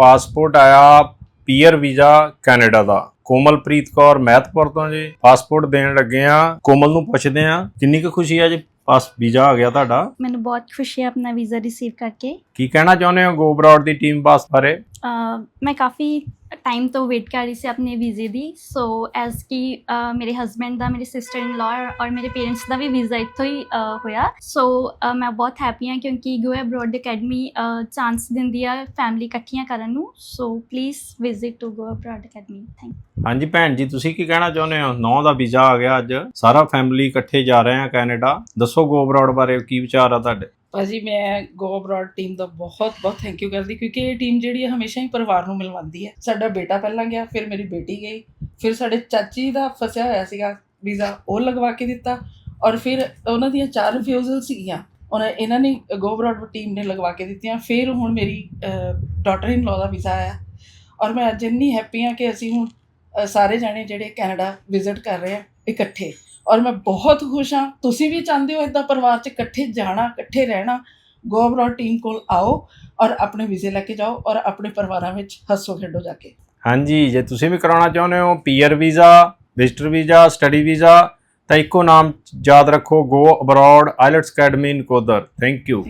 Passport ਆਇਆ PR visa Canada ਦਾ। ਕੋਮਲਪ੍ਰੀਤ ਕੌਰ ਮਹਿਤਪੁਰ ਤੋਂ ਜੀ। ਪਾਸਪੋਰਟ ਦੇਣ ਲੱਗੇ ਆ। ਕੋਮਲ ਨੂੰ ਪੁੱਛਦੇ ਆ ਕਿੰਨੀ ਕੁ ਖੁਸ਼ੀ ਆ ਜੀ? ਪਾਸ ਵੀਜ਼ਾ ਆ ਗਿਆ ਤੁਹਾਡਾ। ਮੈਨੂੰ ਬਹੁਤ ਖੁਸ਼ੀ ਹੈ ਆਪਣਾ ਵੀਜ਼ਾ ਰਿਸੀਵ ਕਰਕੇ। ਕੀ ਕਹਿਣਾ ਚਾਹੁੰਦੇ ਹੋ ਗੋ ਦੀ ਟੀਮ ਬਾਸ ਬਾਰੇ? ਮੈਂ ਕਾਫੀ ਟਾਈਮ ਤੋਂ ਵੇਟ ਕਰ ਰਹੀ ਸੀ ਆਪਣੇ ਵੀਜ਼ੇ ਦੀ। ਸੋ ਐਸ ਕਿ ਮੇਰੇ ਹਸਬੈਂਡ ਦਾ, ਮੇਰੇ ਸਿਸਟਰ ਇਨ ਲਾ ਔਰ ਮੇਰੇ ਪੇਰੈਂਟਸ ਦਾ ਵੀ ਵੀਜ਼ਾ ਇੱਥੋਂ ਹੀ ਹੋਇਆ। ਸੋ ਮੈਂ ਬਹੁਤ ਹੈਪੀ ਹਾਂ ਕਿਉਂਕਿ ਗੋ ਅਬਰੋਡ ਅਕੈਡਮੀ ਚਾਂਸ ਦਿੰਦੀ ਆ ਫੈਮਿਲੀ ਇਕੱਠੀਆਂ ਕਰਨ ਨੂੰ। So please visit to go abroad academy thank ਹਾਂਜੀ ਭੈਣ ਜੀ, ਤੁਸੀਂ ਕੀ ਕਹਿਣਾ ਚਾਹੁੰਦੇ ਹੋ? ਨੌ ਦਾ ਵੀਜ਼ਾ ਆ ਗਿਆ ਅੱਜ। ਸਾਰਾ ਫੈਮਿਲੀ ਇਕੱਠੇ ਜਾ ਰਹੇ ਆ ਕੈਨੇਡਾ ਦੱਸੋ ਗੋ ਅਬਰੋਡ ਬਾਰੇ ਕੀ ਵਿਚਾਰ ਆ ਤੁਹਾਡੇ? ਭਾਜੀ ਮੈਂ ਗੋ ਅਬਰੋਡ ਟੀਮ ਦਾ ਬਹੁਤ ਬਹੁਤ ਥੈਂਕ ਯੂ ਕਰਦੀ ਕਿਉਂਕਿ ਇਹ ਟੀਮ ਜਿਹੜੀ ਹੈ ਹਮੇਸ਼ਾ ਹੀ ਪਰਿਵਾਰ ਨੂੰ ਮਿਲਵਾਉਂਦੀ ਹੈ। ਸਾਡਾ ਬੇਟਾ ਪਹਿਲਾਂ ਗਿਆ, ਫਿਰ ਮੇਰੀ ਬੇਟੀ ਗਈ, ਫਿਰ ਸਾਡੇ ਚਾਚੀ ਦਾ ਫਸਿਆ ਹੋਇਆ ਸੀਗਾ, ਵੀਜ਼ਾ ਉਹ ਲਗਵਾ ਕੇ ਦਿੱਤਾ ਔਰ ਫਿਰ ਉਹਨਾਂ ਦੀਆਂ ਚਾਰ ਰਿਫਿਊਜ਼ਲ ਸੀਗੀਆਂ। ਉਹਨਾਂ, ਇਹਨਾਂ ਨੇ ਗੋ ਅਬਰੋਡ ਟੀਮ ਨੇ ਲਗਵਾ ਕੇ ਦਿੱਤੀਆਂ, ਫਿਰ ਹੁਣ ਮੇਰੀ ਡਾਟਰ ਇਨ ਲਾ ਦਾ ਵੀਜ਼ਾ ਆਇਆ। ਔਰ ਮੈਂ ਅੱਜ ਇੰਨੀ ਹੈਪੀ ਹਾਂ ਕਿ ਅਸੀਂ ਹੁਣ ਸਾਰੇ ਜਾਣੇ ਜਿਹੜੇ ਕੈਨੇਡਾ ਵਿਜ਼ਿਟ ਕਰ ਰਹੇ ਆ, ਇਕੱਠੇ। ਔਰ ਮੈਂ ਬਹੁਤ ਖੁਸ਼ ਹਾਂ, ਤੁਸੀਂ ਵੀ ਚਾਹੁੰਦੇ ਹੋ ਇਦਾਂ ਪਰਿਵਾਰ 'ਚ ਇਕੱਠੇ ਜਾਣਾ, ਇਕੱਠੇ ਰਹਿਣਾ? ਗੋ ਅਬਰੋਡ ਟੀਮ ਕੋਲ ਆਓ ਔਰ ਆਪਣੇ ਵੀਜ਼ੇ ਲੈ ਕੇ ਜਾਓ ਔਰ ਆਪਣੇ ਪਰਿਵਾਰਾਂ ਵਿੱਚ ਹੱਸੋ ਖੇਡੋ ਜਾ ਕੇ। ਹਾਂਜੀ, ਜੇ ਤੁਸੀਂ ਵੀ ਕਰਾਉਣਾ ਚਾਹੁੰਦੇ ਹੋ PR visa visitor visa study visa, ਤਾਂ ਇੱਕੋ ਨਾਮ ਯਾਦ ਰੱਖੋ go abroad IELTS academy in thank you